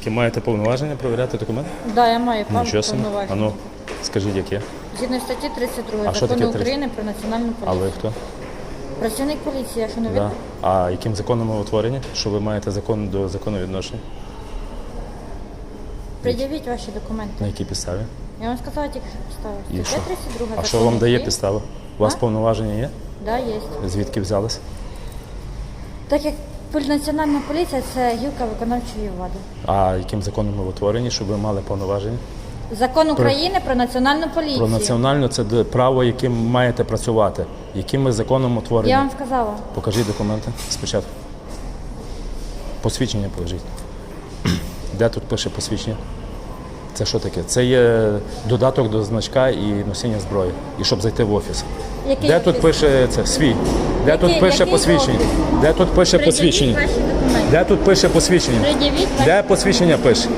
Які маєте повноваження перевіряти документи? Да, я маю право Нічого собі. Повноваження. ну, скажіть, яке? Згідно статті 32 А що таке закону 30? України про національну А поліцію. ви хто? Працівник поліції, я що не Да. видно? А яким законом ви утворені? Що ви маєте закон до закону відношення? Пред'явіть ваші документи. На якій підставі? Я вам сказала тільки що підстави. І Стаття що? 32 А що закону вам дає України. підстава? У вас А? повноваження є? Да, є. Звідки взялись? Так як національна поліція це гілка виконавчої влади. А яким законом ви утворені, щоб ви мали повноваження? Закон України про національну поліцію. Про національну це право, яким маєте працювати. Яким ви законом утворені? Я вам сказала. Покажіть документи спочатку. Посвідчення покажіть. Де тут пише посвідчення? Це що таке? Це є додаток до значка і носіння зброї. І щоб зайти в офіс. Який Де тут пише це? Свій. Де Який- тут пише який посвідчення? офіс? Де тут пише Пред'явіть посвідчення? ваші документи. Де тут пише посвідчення? Пред'явіть ваші Де посвідчення пише?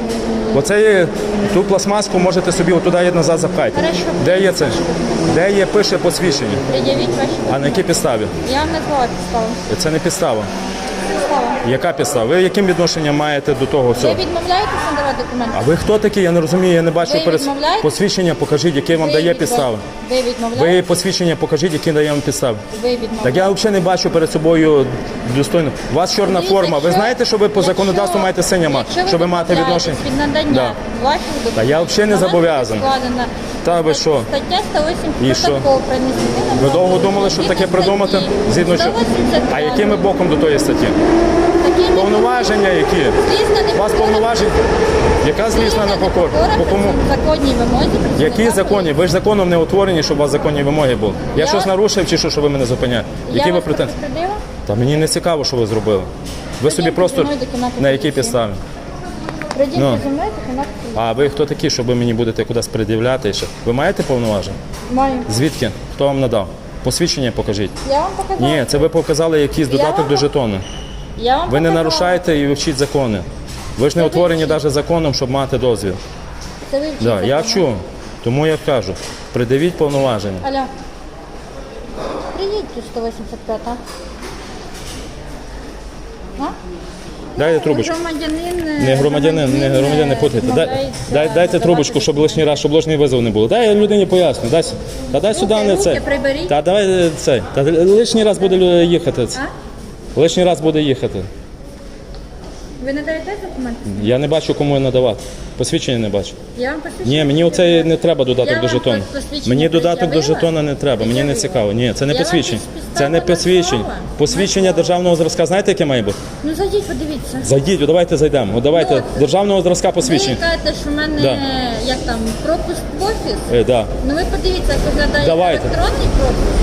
Оце є ту пластмаску можете собі отуди і назад запхати. Хорошо. Де є це? Де є пише посвідчення? Пред'явіть ваші А на якій підставі? Я вам назвала підставу. Це не підстава. Яка підстава? Ви яким відношенням маєте до того Ви відмовляєтеся надавати документи? А ви хто такий? Я не розумію, я не бачу Ви відмовляєтесь? посвідчення. Покажіть, яке вам Ви дає відмов- підстави. Ви Ви посвідчення покажіть, які дає вам підстави. Ви відмовляєтеся? Так я взагалі не бачу перед собою достойно. У вас чорна Дивіться, форма. Ви якщо- знаєте, що ви по якщо- законодавству маєте синя мати, якщо щоб ви маєте відношення? від надання ваших документів. Та я взагалі не на вас зобов'язаний. складена Та ви що? Стаття 108 І що? протокол про адміністративне Ви довго правопорушення. думали, що таке придумати? статті Згідно що? 185. А якими боком до тої статті? Повноваження які? У вас повноважень? Яка злісна на покор? непокора По кому? Законній вимозі. Які закони? Ви ж законом не утворені, щоб у вас законні вимоги були. Я Я- щось нарушив чи що, що ви мене зупиняєте? Я ви вас претензії? предупредила? Та мені не цікаво, що ви зробили. Ви собі просто зі мною документи на якій поліції. підставі? Ну. зі мною документи поліції. А ви хто такі, щоб ви мені будете кудись пред'являти ще? Ви маєте повноваження? Маю. Звідки? Хто вам надав? Посвідчення покажіть. Я вам показала. Ні, це ви показали якийсь додаток вам до жетону. Я вам Ви не показала. нарушаєте і ви вчіть закони. Ви ж не Це утворені навіть законом, щоб мати дозвіл. Це ви Да, я вчу. Тому я кажу, придивіть повноваження. Алло. Приїдьте 185, а? А? Дайте трубочку. Громадянин. е, Не громадянин, не громадянин, не путайте. Дай, дай, дайте трубочку, щоб лишній раз, щоб ложний визов не було. Дай я людині поясню. Дай, с- та дай сюди не руки це. приберіть. Та давай е, це. Та лишній раз буде лю- їхати. це. Лишній раз буде їхати. Ви не даєте документи? Я не бачу, кому надавати. Посвідчення не бачу. Я вам посвідчення. Ні, мені оце не треба додаток Я до вам жетону. посвідчення Мені додаток до пред'явила? жетона не треба, мені не Пред'явила? цікаво. Ні, це не Я вам посвідчення. Це не посвідчення. Посвідчення державного зразка, знаєте, яке має бути? Ну зайдіть, подивіться. Зайдіть, о, давайте зайдемо. О, давайте Ну, державного зразка посвідчення. Ви кажете, що в мене Да. як там пропуск в офіс. Е, да. Ну ви подивіться, як виглядає Давайте. електронний пропуск.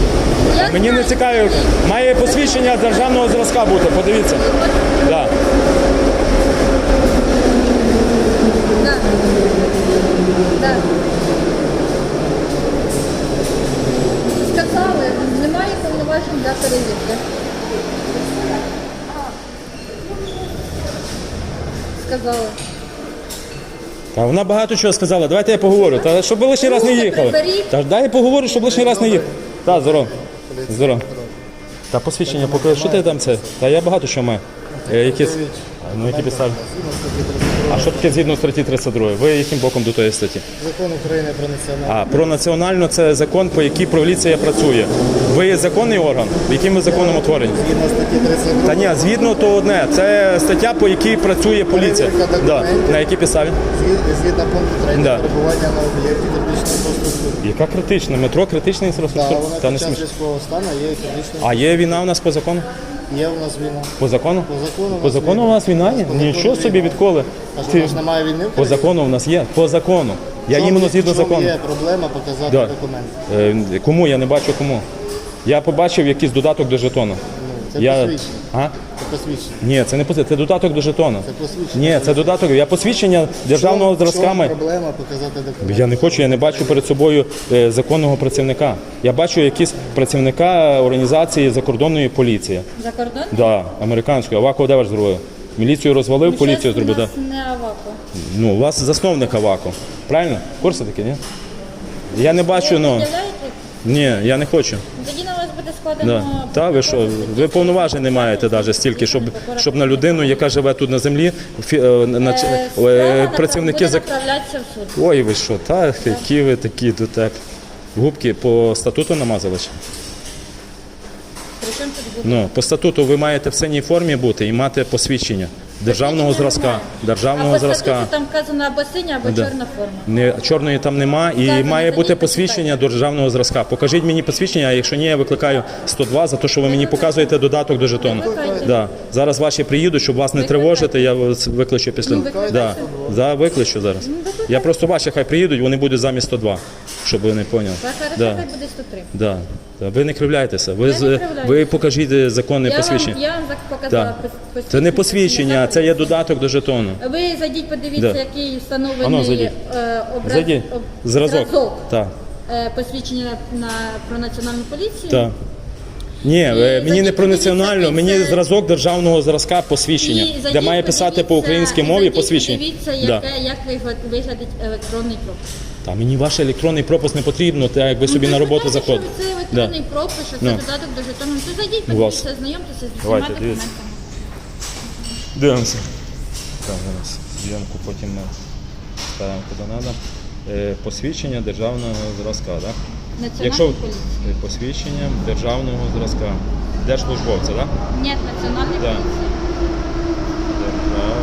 Мені не цікаво, має посвідчення державного зразка бути, подивіться. Да. Да. Да. Сказали, немає повноважень для перевірки. Сказали. Та вона багато чого сказала. Давайте я поговорю. Та щоб ви лишній раз не їхали. Та дай я поговорю, щоб лишній раз не їхали. Та, здорово. Здорово. Та посвідчення покажи. Що ти там це? Та я багато що маю. Е, якісь... Ну, які підстави? А що таке згідно статті 32? Ви яким боком до тої статті? Закон України про національну. А про національну це закон, по якій поліція працює. Ви є законний орган, яким ви законом утворені? Згідно статті 32 Та ні, звідно то одне. Це стаття, по якій працює поліція. Перевірка Да. документів. На якій підставі? згід- згідно пункту 3 Да. перебування на об'єкті критичної інфраструктури. Яка критична? Метро критична Та інфраструктура? вона Та не під час смішно. військового стану є критичною. А є війна у нас по закону? Є у нас війна. По закону? По закону По закону війна. у нас війна є? По закону Нічого собі відколи. А що Ти- у нас немає війни? в По закону у нас є. По закону. Я чому- іменно згідно чому закону. Є проблема показати Да. документи. Е, Кому? Я не бачу кому. Я побачив якийсь додаток до жетону. Ну, це Я... посвідчення. А? Це посвідчення. Ні, це не пози- це додаток до жетону. Це посвідчення. Ні, це додаток. Я посвідчення державного зразка маю. проблема показати документи? Я не хочу, я не бачу перед собою е, законного працівника. Я бачу якісь працівника організації закордонної поліції. За кордон? Да, американської. Авако де ваш зробив? Міліцію розвалив, поліцію зробив. Да. У не авако. Ну, у вас засновник Авако. Правильно? В курсі таки, ні? Я не бачу, ну. Ні, я не хочу. Тоді буде складено. Да. Та ви що? Ви повноважень не маєте навіть стільки, щоб, щоб на людину, яка живе тут на землі, фі- е, на, Е, е, справа працівники буде зак... направлятися в суд. Ой, ви що, та які ви такі тут так. Губки по статуту намазали? тут? Ну, по статуту ви маєте в синій формі бути і мати посвідчення державного зразка. Державного або зразка. там вказано або синя, або Да. чорна форма. Не, чорної там нема і Так, має ну, бути посвідчення державного зразка. Покажіть мені посвідчення, а якщо ні, я викликаю 102 за те, що ви мені показуєте додаток до жетону. Викликайте. Да. Зараз ваші приїдуть, щоб вас не Викликайте. тривожити, я вас викличу після. Ну, викликайте. да. Да, викличу зараз. Я просто ваші хай приїдуть, вони будуть замість 102, щоб ви не поняли. Так, зараз Да. буде 103. Да. Да. Ви не кривляйтеся. Ви, з- кривляюся. ви покажіть законне Я вам, посвідчення. я вам зак- показала Да. пос- посвідчення. Це не посвідчення, це є додаток до жетону. Ви зайдіть, подивіться, Да. який Ану, встановлений зайдіть. е, образ, Зайдіть. об- Зразок. Так. е, посвідчення на, про національну поліцію. Так. Ні, е, мені не зайдіть, про національну, мені це- зразок державного зразка посвідчення, І де має писати по подивіться- українській мові зайдіть, посвідчення. Подивіться, Да. яке, як вигла- виглядить електронний пропуск. Та мені ваш електронний пропуск не потрібно, так як ви собі Ну, на роботу що Це Да. електронний пропуск, що це Ну. додаток до жетону. То зайдіть, У подивіться, знайомтеся з Давайте, усіма дивіться. документами. Дивимося. Так, зараз зйомку потім ми ставимо куди треба. Е, посвідчення державного зразка, так? Національної Якщо поліції. е, посвідчення державного зразка. Держслужбовця, так? Ні, національної Да. поліції. Держав...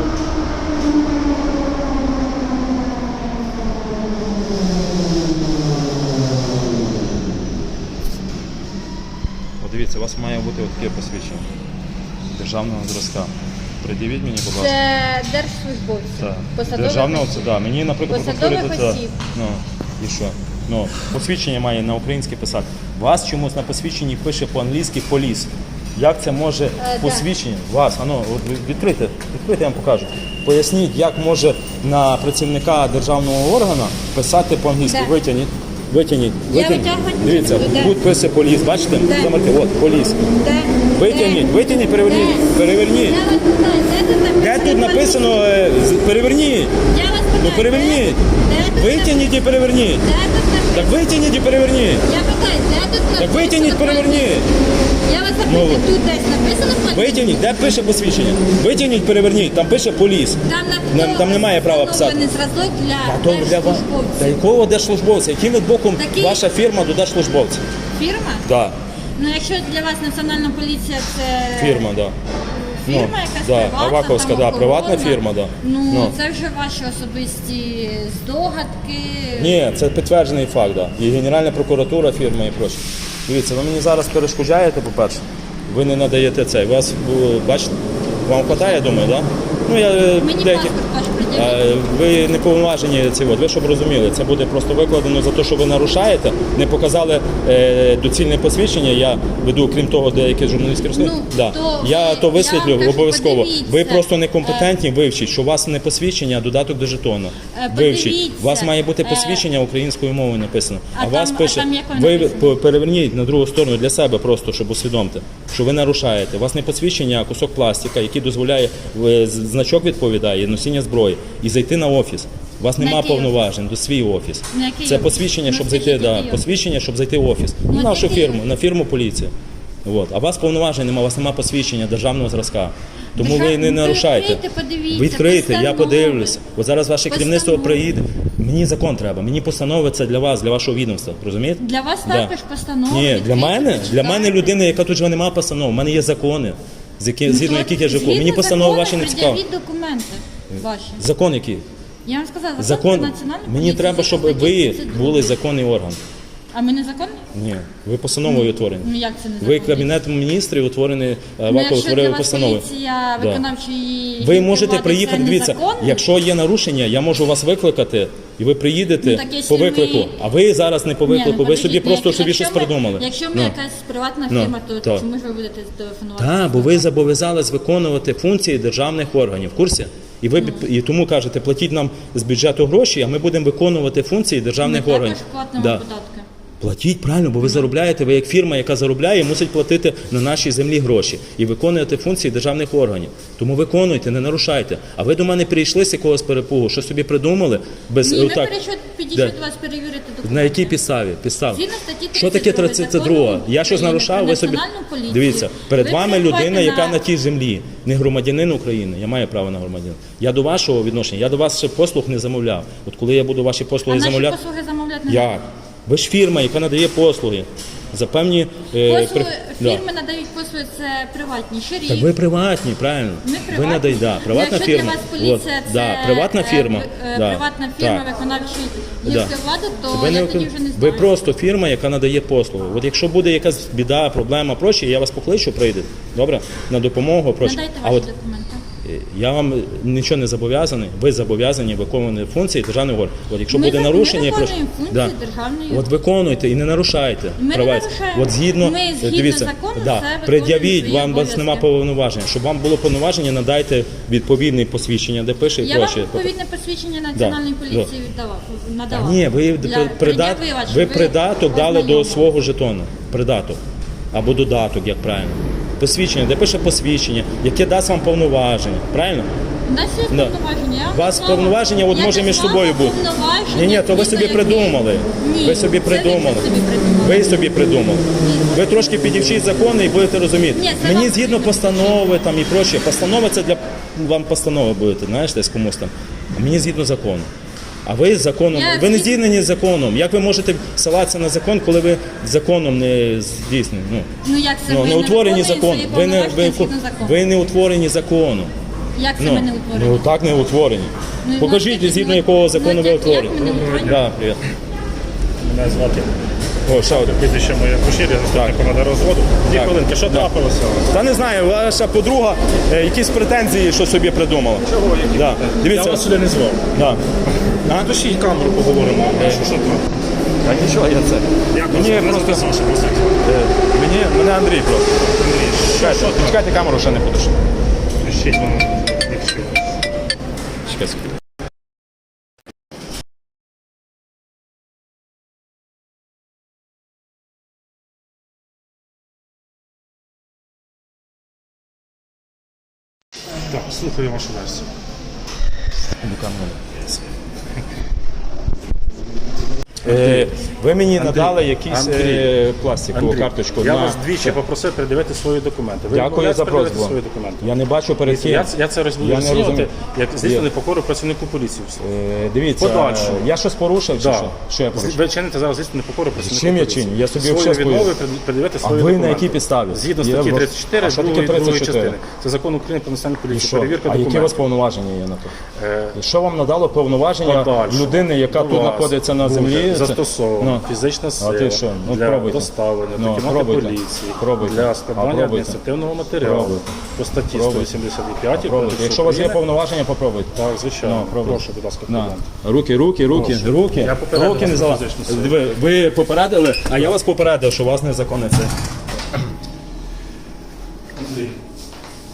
От дивіться, у вас має бути таке посвідчення державного зразка. Придивіть мені, будь ласка. Це держслужбовці. Так. Посадових Державного осіб. це да. Мені, наприклад, Посадових повторюється, осіб. Ну і що? Ну, посвідчення має на українській писати. Вас чомусь на посвідченні пише по-англійськи поліс. Як це може Е, да. посвідчення? Вас, ано, от ви- відкрите, відкрите, я вам покажу. Поясніть, як може на працівника державного органу писати по-англійськи. Да. Витягніть. Витягніть, витягніть. Дивіться, тут пише поліс, бачите? Да. Замарте, от, поліс. Де? Витягніть, витягніть, переверніть. Де? Переверніть. Я вас питаю, де тут написано? Де тут написано, е, з- переверніть. Я вас питаю, Ну переверніть. Де, де тут Витягніть і переверніть. Де тут написано? Так витягніть і переверніть. Я питаю, де тут написано? Так витягніть, переверніть. Я вас запитую, Ну, тут десь написано по Витягніть, де пише посвідчення? Витягніть, переверніть, там пише поліс. Там, Нам- там немає права писати. Встановлений зразок для А то для вас. держслужбовців. Та якого держслужбовця? Яким боком Такий- ваша фірма до держслужбовця? Фірма? Да, Ну, якщо для вас національна поліція це фірма, да. фірма Ну, якась да, приватна, Аваковська, там, да, приватна фірма, да. Ну, Ну. це вже ваші особисті здогадки. Ні, це підтверджений факт, да. І Генеральна прокуратура фірма і проче. Дивіться, ви мені зараз перешкоджаєте, по-перше. Ви не надаєте цей. Вас, бачите, вам я думаю, так? Да? Ну, я е, Мені деякі- паспорт. Е, Ви не повноважені ці от, ви щоб розуміли, це буде просто викладено за те, що ви нарушаєте, не показали е, доцільне посвідчення. Я веду, крім того, деякі журналістські розслідування. Ну, да. то я ви- то висвітлю обов'язково. Ви просто некомпетентні, вивчіть, що у вас не посвідчення, а додаток до жетону. Е, Вивчіть. У вас має бути Е, посвідчення українською мовою написано. А, А вас пише, а там ви переверніть на другу сторону для себе просто, щоб усвідомити, що ви нарушаєте. У вас не посвідчення, а кусок пластика, який дозволяє значок відповідає носіння зброї і зайти на офіс. У вас На нема який повноважень до свій офіс. На який Це офіс? посвідчення, Ну, щоб зайти, да, офіс? посвідчення, щоб зайти в офіс. Ну, Ну, нашу який фірму, офіс? на фірму поліції. От. А у вас повноважень немає, у вас немає посвідчення державного зразка. Тому ви Держав- не ну, нарушайте. відкрийте, подивіться, Відкрийте, я постанови. подивлюся. От зараз ваше керівництво Постанови. приїде. Мені закон треба, мені постанови це для вас, для вашого відомства. Розумієте? Для вас Да. також постанова. Ні, для мене, для мене людина, яка тут живе, немає постанов. У мене є закони, з які, згідно Ну, яких я живу. Мені постанови закону ваші не пред'явіть документи ваші. Закон який? Я вам сказала, закон, Закон. про національну Мені треба, щоб ви були законний орган. А ми не законні? Ні, ви постановою утворені. Ну як це не Ви кабінетом міністрів Ну, якщо для утворив вас постанови. поліція Да. Ви можете приїхати, дивіться, незаконно? якщо є нарушення, я можу вас викликати, і ви приїдете Ну, так по виклику. ми- А ви зараз не по Ні, ну, виклику, ви собі просто собі щось ми- придумали. Якщо ми Ну. якась приватна Ну, фірма, то так. чому ж ви будете телефонувати? Так, бо ви зобов'язались виконувати функції державних органів. В курсі? І ви бі- і тому кажете, платіть нам з бюджету гроші, а ми будемо виконувати функції державних Ми органів. також платимо Да. податки. Платіть правильно, бо ви заробляєте, ви як фірма, яка заробляє, мусить платити на нашій землі гроші і виконуєте функції державних органів. Тому виконуйте, не нарушайте. А ви до мене прийшли з якогось перепугу, що собі придумали без Ні, ми перейшли, підійшли до вас перевірити документи. На якій підставі? Підстав. Що таке 32 32? Я щось нарушав, ви собі поліцію. дивіться, перед Ви вами людина, яка на- на тій землі, не громадянин України. Я маю право на громадянина. Я до вашого відношення, я до вас ще послуг не замовляв. От коли я буду ваші А послуги наші замовляти, послуги замовляти не як? Ви ж фірма, яка надає послуги. За певні е, Послуги, при- фірми Да. надають послуги, це приватні, ширі. Так ви приватні, правильно? Ми Ви приватні. надаєте, да, приватна Якщо фірма. для вас поліція От, це да, приватна е, фірма. е, да, приватна фірма так. виконавчої Да. влади, то Ви, не, я тоді вже не ви просто фірма, яка надає послуги. От якщо буде якась біда, проблема, проще, я вас покличу, прийдете. Добре? На допомогу, проще. Надайте А ваші от документи. Е, я вам нічого не зобов'язаний, ви зобов'язані виконувати функції державної органу. От якщо Ми буде нарушення, виконуємо функції державної От виконуйте і не нарушайте Ми не права. нарушаємо. От згідно, Ми згідно дивіться, закону да, все виконуємо пред'явіть, свої вам вас нема повноваження. Щоб вам було повноваження, надайте відповідне посвідчення, де пише і Я вам прочее. відповідне посвідчення національної Да, поліції віддавав, надавав. Ні, ви, Для придат, пред'явила, ви щоб придаток дали до свого жетону. Придаток. Або додаток, як правильно. Посвідчення, де пише посвідчення, яке дасть вам повноваження. Правильно? У є Да. повноваження. У вас повноваження от може між собою бути. Ні, ні, то ви собі придумали. Ні, Ви собі це ви придумали. собі придумали. Ви собі придумали. Ви трошки підівчіть закони і будете розуміти. Ні, це Мені вам згідно постанови там і прочее. Постанова це для вам постанова будете, знаєш, десь комусь там. А мені згідно закону. А ви з законом, Я ви не здійснені законом. Як ви можете ссилатися на закон, коли ви законом не здійснені? Ну, Ну як це ну ви не утворені виконуєте закон. свої Ви не ви, повноваження згідно закону? ви не утворені законом. Як це Ну, ми не утворені? ну так не утворені. Ну, Покажіть, ну, згідно ну, якого закону ну, ви як- утворені. як ми не утворені? Да, привіт. Мене звати О, ще один. прізвище моє Кушір, я заступник команда розводу. Дві Так. хвилинки, що Да. трапилося? Та не знаю, ваша подруга е, якісь претензії, що собі придумала. Чого? Які Да. Дивіться. Я вас сюди не звав. Да. А? Душіть камеру поговоримо. Що, що там? А нічого, я це. Як Мені вас? Просто- Саша. Е, Мені, мене Андрій просто. Андрій, що, що там? чекайте камеру, ще не воно. Якщо. Чекай секунду. Так, слухаю вашу версію. Е, ви мені надали якісь Андрій. е, пластикову Андрій, карточку. Я на- вас двічі попросив передивити свої документи. Ви Дякую за просьбу. свої документи. Я не бачу перед ким. Я, це- я це Я не розумію, розумію. як здійснили покору працівнику поліції. Е, Дивіться, Подальше. е, я щось порушив чи що? Що я порушив? Ви чините зараз здійснили покору працівнику Чим я поліції. чиню? Я собі Свої відмови пред- передивити А свої ви на якій підставі? Згідно Я статті вас- 34, А що таке другої, другої 34? частини. Це закон України про національну поліцію. Перевірка А які у вас повноваження є на то? Е, що вам надало повноваження людини, яка тут знаходиться на землі? Застосована Ну. фізична А сила ти що? Ну, для пробуйте. доставлення Ну, до кімнати пробуйте. поліції Пробуйте. для складання пробуйте. адміністративного матеріалу Пробуйте. по статті 185 Пробуйте. Якщо у вас є повноваження, попробуйте. Так, звичайно. Ну, пробуйте. Прошу, будь ласка, На. Руки, руки, руки, Прошу. руки. Я попередив руки не силу. Ви, ви попередили, а я вас попередив, що у вас незаконне це.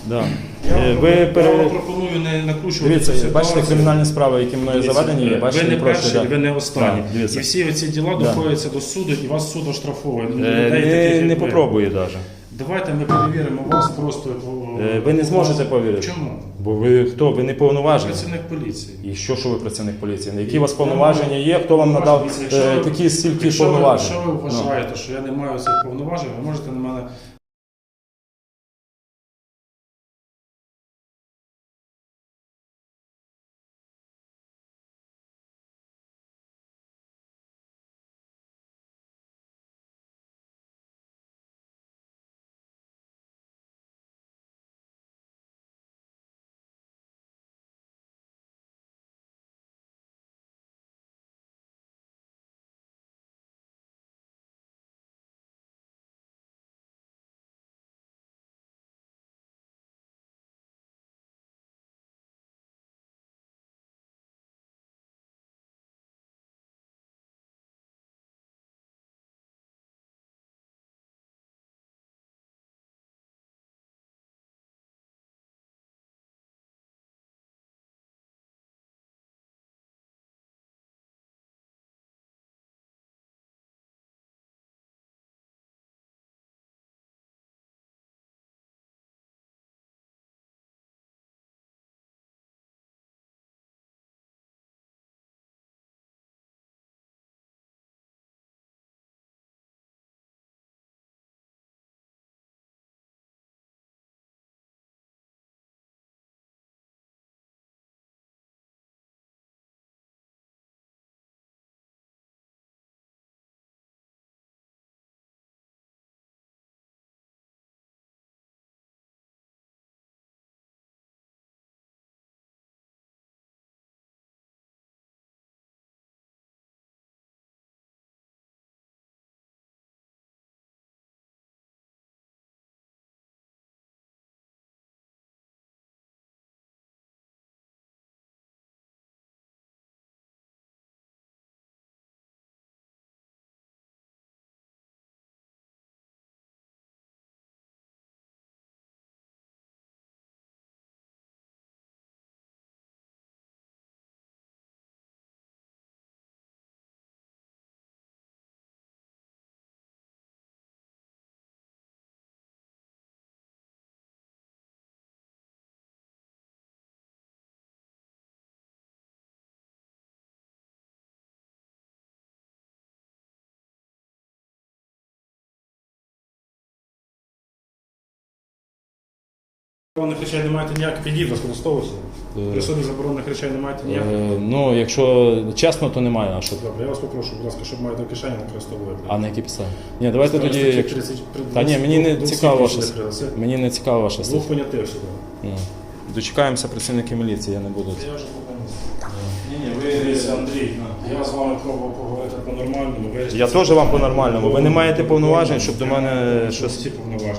Да. Е, Ви Я пере... вам пропоную не накручувати Дивіться, цю ситуацію. бачите кримінальні справи, які мною Дивіться, заведені, є, бачите, ви не проще, перший, да. ви не. Да, дивіться. і всі ці діла доходяться до суду, і вас суд оштрафує. Е, Людей таких, Не, як не ви. попробую навіть. Давайте ми перевіримо вас просто. Е, Ви не зможете повірити. Чому? Бо ви хто? Ви не повноважені. Працівник поліції. І що, що ви працівник поліції? Які у вас повноваження є? Хто вам надав якщо е, такі стільки якщо ви- повноважень? Якщо ви Ну. вважаєте, що я не маю цих повноважень, ви можете на мене Заборонених речей не маєте ніяк підів використовується. При собі заборонених речей не маєте ніяк. Е, ну, якщо чесно, то немає. А що? Добре, я вас попрошу, будь ласка, щоб маєте в кишені не використовували. А на які підстави? Ні, давайте тоді. Статті як- 30 Та ні, мені не двох цікаво свідків ваша мені не цікаво ваша Двох понятих сюди. Ну. Дочекаємося працівники міліції, я не буду. Я вже. Ні, ні, Дивіться, Андрій, я з вами пробував поговорити по-нормальному. Я теж вам по-нормальному. Ви не маєте повноважень, щоб до мене щось. Всі повноваження.